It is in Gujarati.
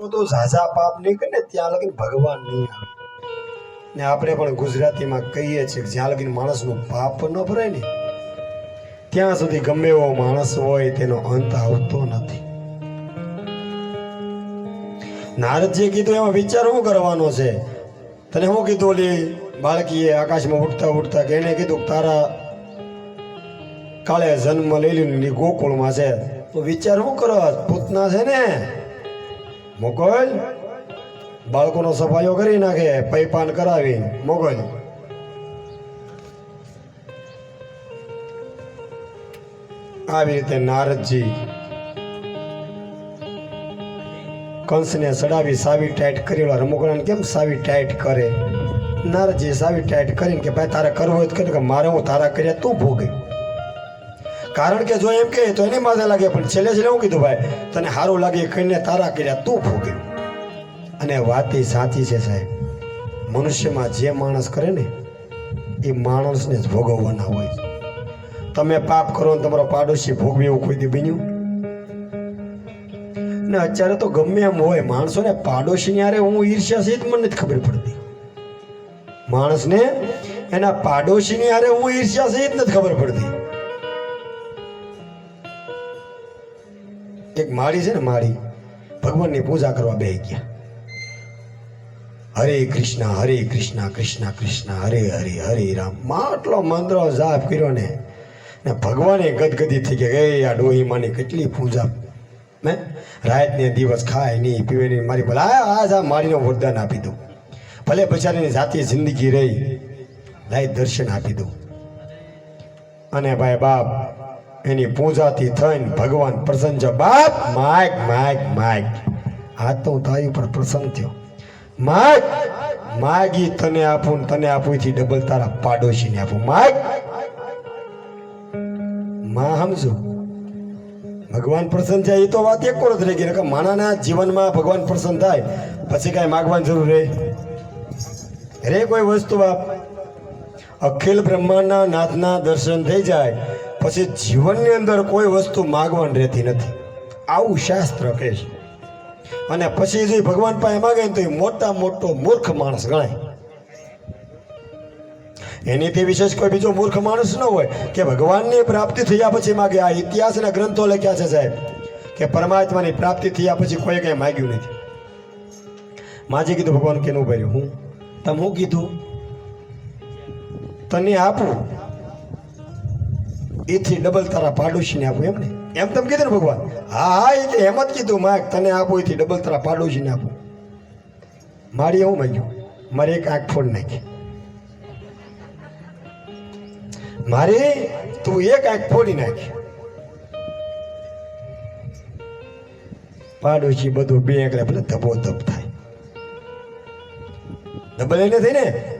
તો ઝાઝા પાપ નહીં કરે ત્યાં લગીને ભગવાન નહીં આવે. ને આપણે પણ ગુજરાતીમાં કહીએ છીએ જ્યાં લગીને માણસનું પાપ ન ભરાય ને, ત્યાં સુધી ગમે એવો માણસ હોય તેનો અંત આવતો નથી. નારદજીએ કીધું, એમાં વિચાર શું કરવાનો છે? તને શું કીધું ઓલી બાળકીએ આકાશમાં ઉડતા ઉડતા કે એને કીધું તારા કાળે જન્મ લઈ લીધું ગોકુળમાં છે. તો વિચાર શું કરો? પૂતના છે ને. મોગલ? બાળકોનો સફાયો કરી નાખે, પૈપાન કરાવી. મોકલ આવી રીતે નારદજી કંસને સડાવી સાવી ટાઈટ કરી રમકડાને કેમ સાવી ટાઈટ કરે? નારદજી સાવી ટાઈટ કરીને કે, ભાઈ, તારે કરવું હોય તો કે મારે હું તારા કર્યા તું ભોગે. કારણ કે જો એમ કહે તો એની માથે લાગે, પણ છેલ્લે છેલ્લે હું કીધું, ભાઈ, તને સારું લાગે કહીને તારા કર્યા તું ભોગે અને વાત એ સાચી છે, સાહેબ. મનુષ્યમાં જે માણસ કરે ને, એ માણસને જ ભોગવવાના હોય તમે પાપ કરો ને તમારો પાડોશી ભોગવે એવું કોઈ દી બન્યું? ને અત્યારે તો ગમે એમ હોય, માણસોને પાડોશીની હારે હું ઈર્ષ્યા સહિત મને નથી ખબર પડતી. માણસને એના પાડોશીની હારે હું ઈર્ષ્યા સહિત નથી ખબર પડતી. માળી છે ને માળી, ભગવાનની પૂજા કરવા બે ગયા. હરે કૃષ્ણ હરે કૃષ્ણ કૃષ્ણ કૃષ્ણ, હરે હરે હરે રામ. માટલો મંત્ર જાપ કર્યો ને ને ભગવાને ગદગદી થઈ ગયા એ આ ડોહી માની કેટલી પૂજા. ને રાતને દિવસ ખાય નહીં, પીવે નહીં. મારી ભલે આ આ મારીનો વરદાન આપી દઉં. ભલે બચારીની જાતિ જિંદગી રહી, લાય દર્શન આપી દઉં. અને ભાઈ બાપ એની પૂજાથી થઈને ભગવાન પ્રસન્ન છે બાપ, માગ માગ માગ. આ તો હું તારી ઉપર પ્રસન્ન થયો. માગ, માગી તને આપું તને આપું થી ડબલ તારા પાડોશીને આપું. માગ, માં સમજો. ભગવાન પ્રસન્ન થાય, એ તો વાત એક જ રહી ગઈ માણાના જીવનમાં ભગવાન પ્રસન્ન થાય, પછી કાંઈ માગવાની જરૂર રહે? રે કોઈ વસ્તુ બાપ? અખિલ બ્રહ્માંડના નાથના દર્શન થઈ જાય પછી જીવનની અંદર કોઈ વસ્તુ માગવાની રહેતી નથી. આવું શાસ્ત્ર કહે છે. અને પછી જો ભગવાન પાસે માગે તો એ મોટા મોટો મૂર્ખ માણસ ગણાય. એનીથી વિશેષ કોઈ બીજો મૂર્ખ માણસ ન હોય કે ભગવાનની પ્રાપ્તિ થયા પછી માગે. આ ઇતિહાસના ગ્રંથો લખ્યા છે સાહેબ કે પરમાત્માની પ્રાપ્તિ થયા પછી કોઈ કંઈ માગ્યું નથી. માજી કીધું, ભગવાન, કેનું ભર્યું? હું? તમે હું કીધું? તને આપું? એથી ડબલ તારા પાડોશીને આપું એમ ને એમ તમે કીધું ને ભગવાન? હા હા એ એમ જ કીધું, માગ, તને આપું, એથી ડબલ તારા પાડોશીને આપું. મારી એવું માગ્યું. મારે એક આંખ ફોડ નાખી. મારે તું એક આંખ ફોડી નાખી. પાડોશી બધું બે એકલા પેલા ધબો ધબ થાય. ડબલ એને થઈ ને